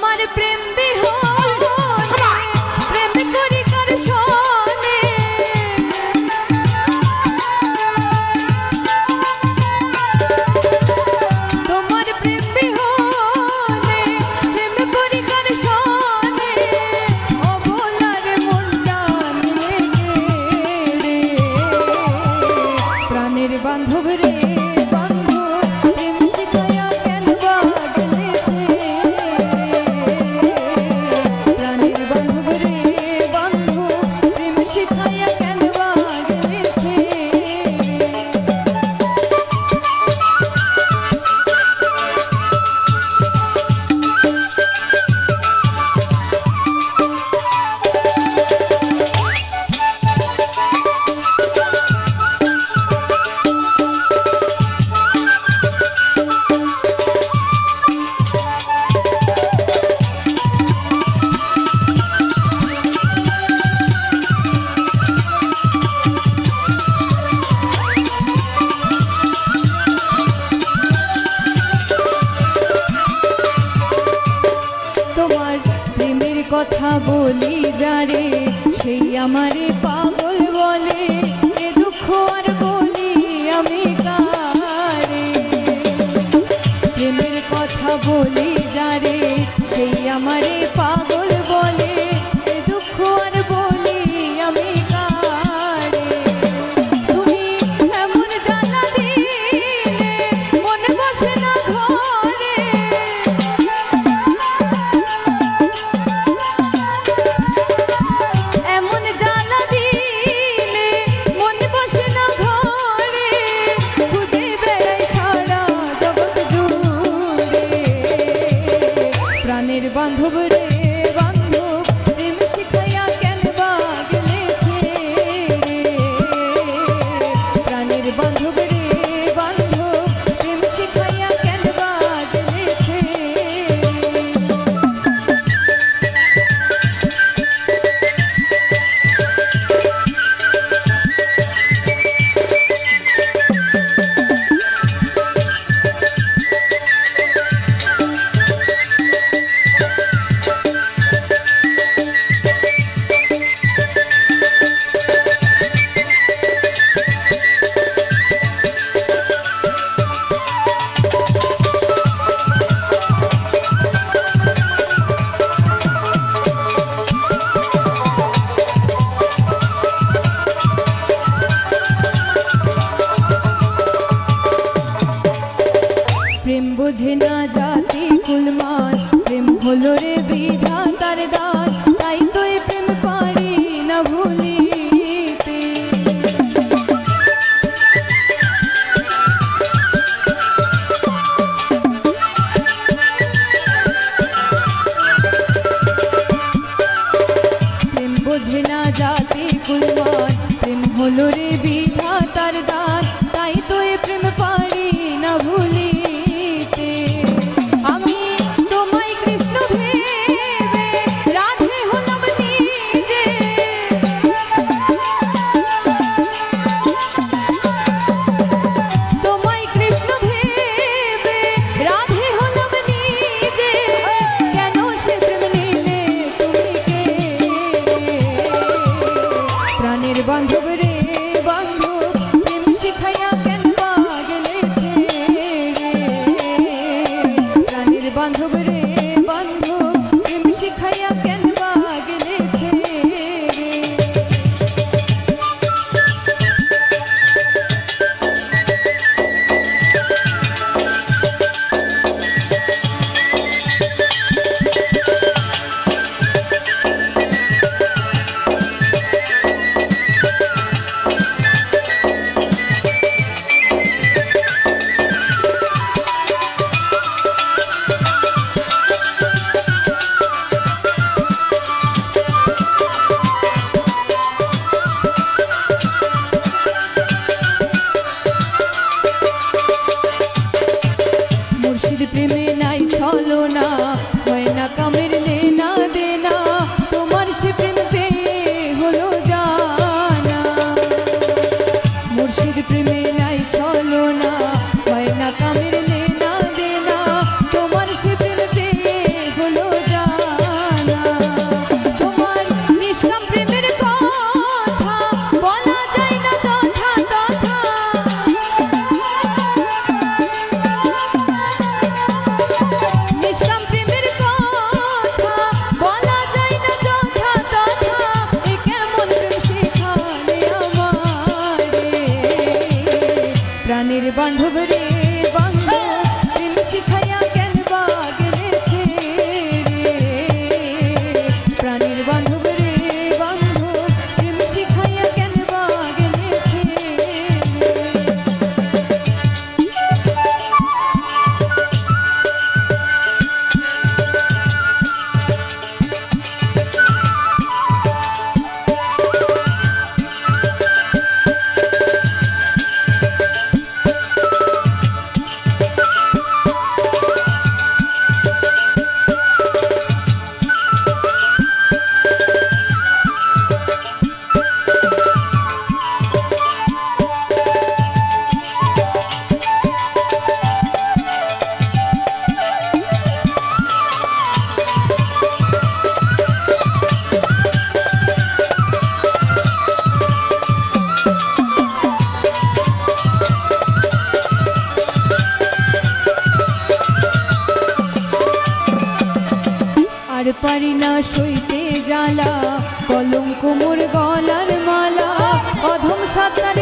আমার প্রেম বিহা কথা বলি যারে, সেই আমারে পাগল বলে, এ দুঃখ আর বলি আমি কারে। প্রেমের কথা বলি যারে, সেই আমারে পাগল প্রাণের বান্ধব রে। পারি না সইতে জ্বালা। কলঙ্ক মোর গলার মালা। অধম সাতার